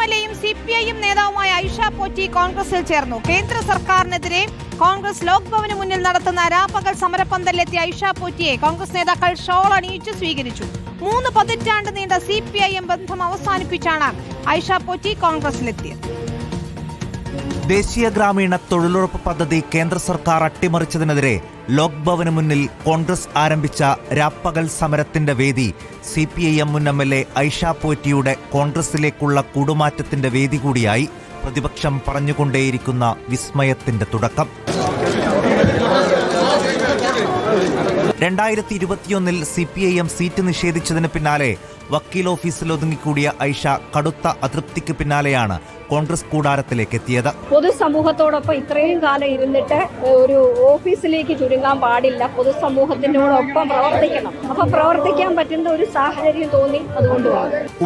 എയും C P I M നേതാവുമായ ഐഷ പോറ്റി കോൺഗ്രസിൽ ചേർന്നു. കേന്ദ്ര സർക്കാരിനെതിരെ കോൺഗ്രസ് ലോക് ഭവന് മുന്നിൽ നടത്തുന്ന രാപ്പകൽ സമരപ്പന്തലിലെത്തിയ ഐഷ പോറ്റിയെ കോൺഗ്രസ് നേതാക്കൾ ഷോൾ അണിയിച്ച് സ്വീകരിച്ചു. മൂന്ന് പതിറ്റാണ്ട് നീണ്ട സി പി ഐ എം ബന്ധം അവസാനിപ്പിച്ചാണ് ഐഷ പോറ്റി കോൺഗ്രസിലെത്തിയത്. ദേശീയ ഗ്രാമീണ തൊഴിലുറപ്പ് പദ്ധതി കേന്ദ്ര സർക്കാർ അട്ടിമറിച്ചതിനെതിരെ ലോക് ഭവന് മുന്നിൽ കോൺഗ്രസ് ആരംഭിച്ച രാപ്പകൽ സമരത്തിന്റെ വേദി സി പി ഐ എം മുൻ എം എൽ എ ഐഷ പോറ്റിയുടെ കോൺഗ്രസിലേക്കുള്ള കൂടുമാറ്റത്തിന്റെ വേദി കൂടിയായി പ്രതിപക്ഷം പറഞ്ഞുകൊണ്ടേയിരിക്കുന്ന വിസ്മയത്തിന്റെ തുടക്കം. രണ്ടായിരത്തി ഇരുപത്തിയൊന്നിൽ C P I M seat നിഷേധിച്ചതിന് പിന്നാലെ വക്കീൽ ഓഫീസിൽ ഒതുങ്ങിക്കൂടിയ ഐഷ കടുത്ത അതൃപ്തിക്ക് പിന്നാലെയാണ് കോൺഗ്രസ് കൂടാരത്തിലേക്ക് എത്തിയത്. പൊതുസമൂഹത്തോടൊപ്പം ഇത്രയും കാലം ഇരുന്നിട്ട് ഒരു ഓഫീസിലേക്ക് ചുരുങ്ങാൻ പാടില്ല. പൊതുസമൂഹത്തിനോടൊപ്പം പ്രവർത്തിക്കണം. അപ്പൊ പ്രവർത്തിക്കാൻ പറ്റുന്ന ഒരു സാഹചര്യം തോന്നി അതുകൊണ്ട്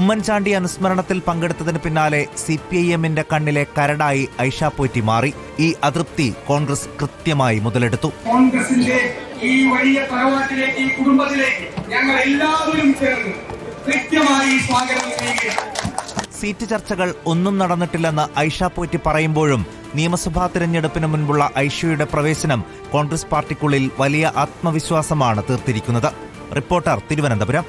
ഉമ്മൻചാണ്ടി അനുസ്മരണത്തിൽ പങ്കെടുത്തതിന് പിന്നാലെ സി പി ഐ എമ്മിന്റെ കണ്ണിലെ കരടായി ഐഷ പോറ്റി മാറി. ഈ അതൃപ്തി കോൺഗ്രസ് കൃത്യമായി മുതലെടുത്തു. കോൺഗ്രസിന്റെ ഈ വലിയ തറവാട്ടിലേക്ക് ഈ കുടുംബത്തിലേക്ക് ഞങ്ങൾ എല്ലാവരും ചേർന്ന് കൃത്യമായി സ്വാഗതം ചെയ്യുകയാണ്. സീറ്റ് ചർച്ചകൾ ഒന്നും നടന്നിട്ടില്ലെന്ന് ഐഷ പോറ്റി പറയുമ്പോഴും നിയമസഭാ തിരഞ്ഞെടുപ്പിന് മുൻപുള്ള ഐഷയുടെ പ്രവേശനം കോൺഗ്രസ് പാർട്ടിക്കുള്ളിൽ വലിയ ആത്മവിശ്വാസമാണ് തീർത്തിരിക്കുന്നത്. റിപ്പോർട്ടർ തിരുവനന്തപുരം.